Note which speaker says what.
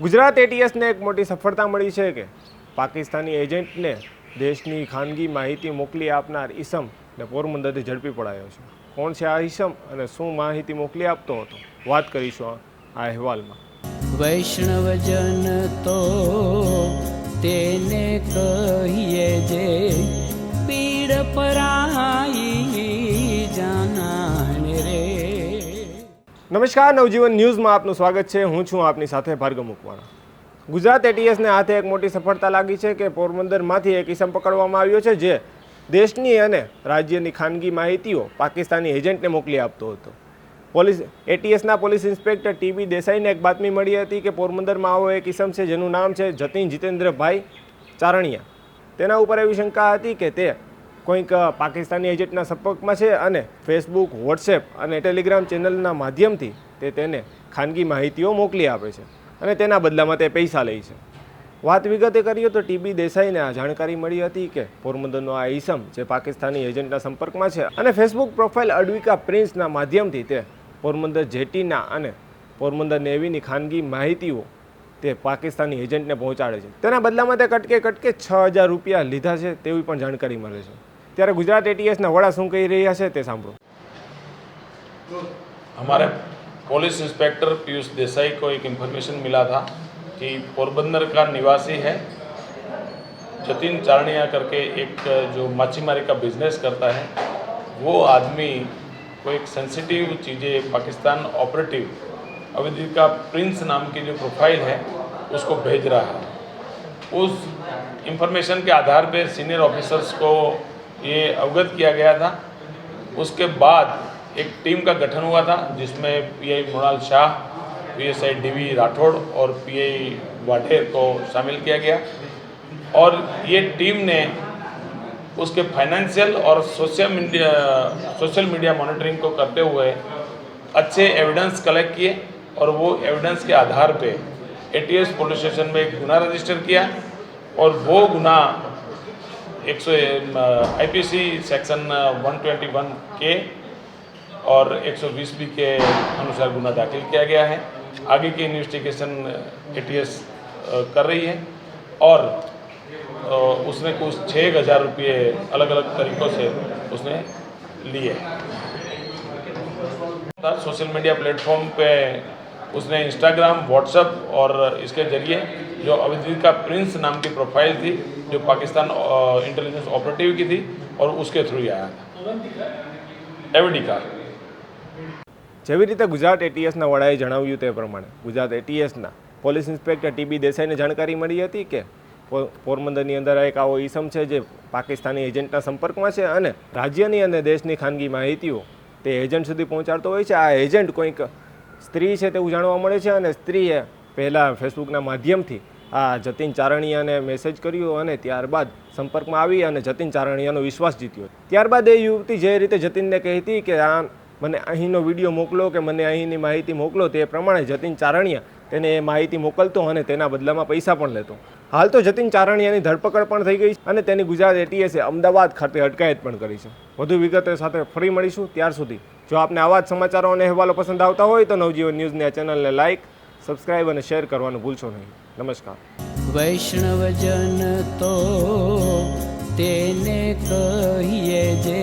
Speaker 1: ગુજરાત એટીએસને એક મોટી સફળતા મળી છે કે પાકિસ્તાની એજન્ટને દેશની ખાનગી માહિતી મોકલી આપનાર ઈસમ ને પોરબંદરથી ઝડપી પડાયો છે. કોણ છે આ ઈસમ અને શું માહિતી મોકલી આપતો હતો? વાત કરીશું આ અહેવાલમાં.
Speaker 2: વૈષ્ણવજન તો તેને કહીએ જે પીડ પરાઈ
Speaker 1: નમસ્કાર, નવજીવન ન્યૂઝમાં આપનું સ્વાગત છે. હું છું આપની સાથે ભાર્ગવ મુકવાણા. ગુજરાત એટીએસને હાથે એક મોટી સફળતા લાગી છે કે પોરબંદરમાંથી એક ઇસમ પકડવામાં આવ્યો છે, જે દેશની અને રાજ્યની ખાનગી માહિતીઓ પાકિસ્તાની એજન્ટને મોકલી આપતો હતો. પોલીસ એટીએસના પોલીસ ઇન્સ્પેક્ટર ટીબી દેસાઈને એક બાતમી મળી હતી કે પોરબંદરમાં આવો એક ઇસમ છે, જેનું નામ છે જતીન જીતેન્દ્રભાઈ ચારણિયા. તેના ઉપર એવી શંકા હતી કે તે કોઈક પાકિસ્તાની એજન્ટના સંપર્કમાં છે અને ફેસબુક વોટ્સએપ અને ટેલિગ્રામ ચેનલના માધ્યમથી તે તેને ખાનગી માહિતીઓ મોકલી આપે છે અને તેના બદલામાં તે પૈસા લે છે. વાત વિગતે કરીએ તો ટીબી દેસાઈને આ જાણકારી મળી હતી કે પોરબંદરનો આ ઈસમ જે પાકિસ્તાની એજન્ટના સંપર્કમાં છે અને ફેસબુક પ્રોફાઇલ અડવિકા પ્રિન્સના માધ્યમથી તે પોરબંદર જેટીના અને પોરબંદર નેવીની ખાનગી માહિતીઓ તે પાકિસ્તાની એજન્ટને પહોંચાડે છે. તેના બદલામાં તે કટકે કટકે છ હજાર રૂપિયા લીધા છે તેવી પણ જાણકારી મળે છે. ત્યારે ગુજરાત એટીએસના વડા શું કહી રહ્યા છે તે સાંભળો
Speaker 3: हमारे पुलिस इंस्पेक्टर पीयूष देसाई को एक इन्फॉर्मेशन मिला था कि पोरबंदर का निवासी है जतिन चारणिया करके एक जो मच्छीमारी का बिजनेस करता है वो आदमी को एक सेंसिटिव चीज़ें पाकिस्तान ऑपरेटिव अवधि का प्रिंस नाम की जो प्रोफाइल है उसको भेज रहा है उस इंफॉर्मेशन के आधार पे सीनियर ऑफिसर्स को ये अवगत किया गया था। उसके बाद एक टीम का गठन हुआ था, जिसमें PI Mrinal Shah PSI DV Rathod और पीआई वाढेर को शामिल किया गया। और ये टीम ने उसके फाइनेंशियल और social media social media monitoring को करते हुए अच्छे एविडेंस कलेक्ट किए और वो एविडेंस के आधार पे एटीएस पुलिस स्टेशन में एक गुना रजिस्टर किया और वो गुना एक सौ I P C section one twenty one के और 120 बी के अनुसार गुना दाखिल किया गया है। आगे की इन्वेस्टिगेशन एटीएस कर रही है और उसने कुछ छः हज़ार रुपये अलग अलग तरीक़ों से उसने लिए। सोशल मीडिया प्लेटफॉर्म पे उसने इंस्टाग्राम व्हाट्सएप और इसके ज़रिए जो अवधि का प्रिंस नाम की प्रोफाइल थी जो पाकिस्तान इंटेलिजेंस ऑपरेटिव की थी और उसके थ्रू ही आया था एवडी का
Speaker 1: જેવી રીતે ગુજરાત એટીએસના વડાએ જણાવ્યું તે પ્રમાણે ગુજરાત એટીએસના પોલીસ ઇન્સ્પેક્ટર ટીબી દેસાઈને જાણકારી મળી હતી કે પો- પોરબંદરની અંદર એક આવો ઈસમ છે જે પાકિસ્તાની એજન્ટના સંપર્કમાં છે અને રાજ્યની અને દેશની ખાનગી માહિતીઓ તે એજન્ટ સુધી પહોંચાડતો હોય છે આ એજન્ટ કોઈક સ્ત્રી છે તેવું જાણવા મળે છે અને સ્ત્રીએ પહેલાં ફેસબુકના માધ્યમથી આ જતીન ચારણીયાને મેસેજ કર્યો અને ત્યારબાદ સંપર્કમાં આવી અને જતીન ચારણીયાનો વિશ્વાસ જીત્યો. ત્યારબાદ એ યુવતી જે રીતે જતીનને કહેતી કે, આ મને અહીંનો વીડિયો મોકલો કે મને અહીંની માહિતી મોકલો, તે પ્રમાણે જતીન ચારણીયા તેને એ માહિતી મોકલતો અને તેના બદલામાં પૈસા પણ લેતો. હાલ તો જતીન ચારણિયાની ધરપકડ પણ થઈ ગઈ અને તેની ગુજરાત એટીએસે અમદાવાદ ખાતે અટકાયત પણ કરી છે. વધુ વિગતો સાથે ફરી મળીશું ત્યાર સુધી. જો આપને આવા જ સમાચારો અને અહેવાલો પસંદ આવતા હોય તો નવજીવન ન્યૂઝની આ ચેનલને લાઇક સબસ્ક્રાઇબ અને શેર કરવાનું ભૂલશો નહીં. નમસ્કાર.
Speaker 2: વૈષ્ણવજન તો તેને કહીએ જે